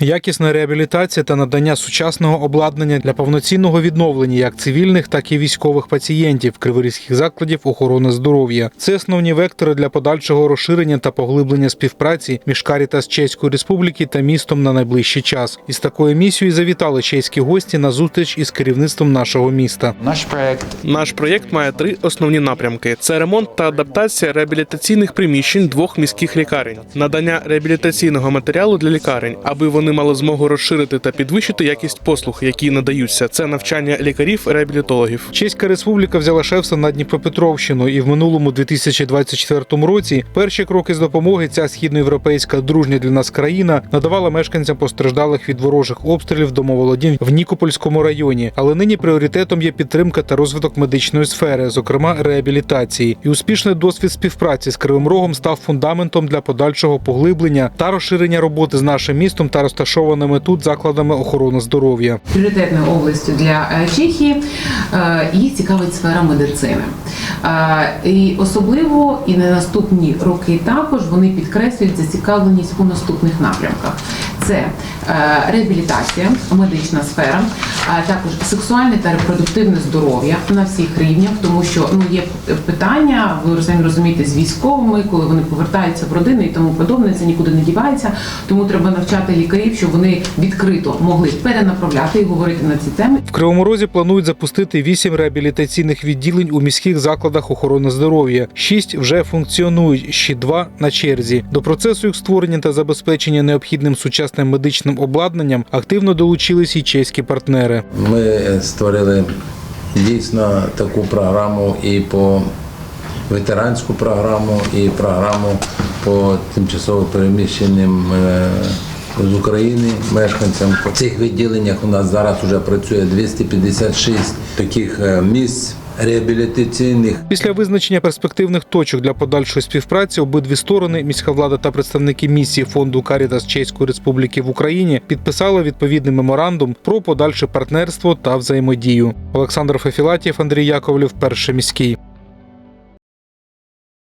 Якісна реабілітація та надання сучасного обладнання для повноцінного відновлення як цивільних, так і військових пацієнтів криворізьких закладів охорони здоров'я. Це основні вектори для подальшого розширення та поглиблення співпраці між Карітас Чеської Республіки та містом на найближчий час. Із такою місією завітали чеські гості на зустріч із керівництвом нашого міста. Наш проект Наш проєкт має три основні напрямки: це ремонт та адаптація реабілітаційних приміщень двох міських лікарень, надання реабілітаційного матеріалу для лікарень, аби вони мали змогу розширити та підвищити якість послуг, які надаються. Це навчання лікарів-реабілітологів. Чеська республіка взяла шефство на Дніпропетровщину, і в минулому 2024 році перші кроки з допомоги ця східноєвропейська дружня для нас країна надавала мешканцям постраждалих від ворожих обстрілів домоволодінь в Нікопольському районі. Але нині пріоритетом є підтримка та розвиток медичної сфери, зокрема реабілітації. І успішний досвід співпраці з Кривим Рогом став фундаментом для подальшого поглиблення та розширення роботи з нашим містом та розташованими тут закладами охорони здоров'я. пріоритетною областю для е, Чехії. Е, Їх цікавить сфера медицини. Е, І особливо і на наступні роки також вони підкреслюють зацікавленість у наступних напрямках. Це е, реабілітація, медична сфера, а також сексуальне та репродуктивне здоров'я на всіх рівнях, тому що ну є питання, ви самі розумієте, з військовими, коли вони повертаються в родини і тому подобне, це нікуди не дівається. Тому треба навчати лікарів, щоб вони відкрито могли перенаправляти і говорити на ці теми. В Кривому Розі планують запустити вісім реабілітаційних відділень у міських закладах охорони здоров'я. Шість вже функціонують, ще два на черзі. До процесу їх створення та забезпечення необхідним сучасним медичним обладнанням активно долучились і чеські партнери. Ми створили дійсно таку програму і по ветеранську програму, і програму по тимчасово переміщеним е, з України мешканцям. В цих відділеннях у нас зараз вже працює 256 таких е, місць реабілітаційних. Після визначення перспективних точок для подальшої співпраці обидві сторони, міська влада та представники місії фонду Карітас Чеської Республіки в Україні підписали відповідний меморандум про подальше партнерство та взаємодію. Олександр Фефілатів, Андрій Яковлів, перший міський.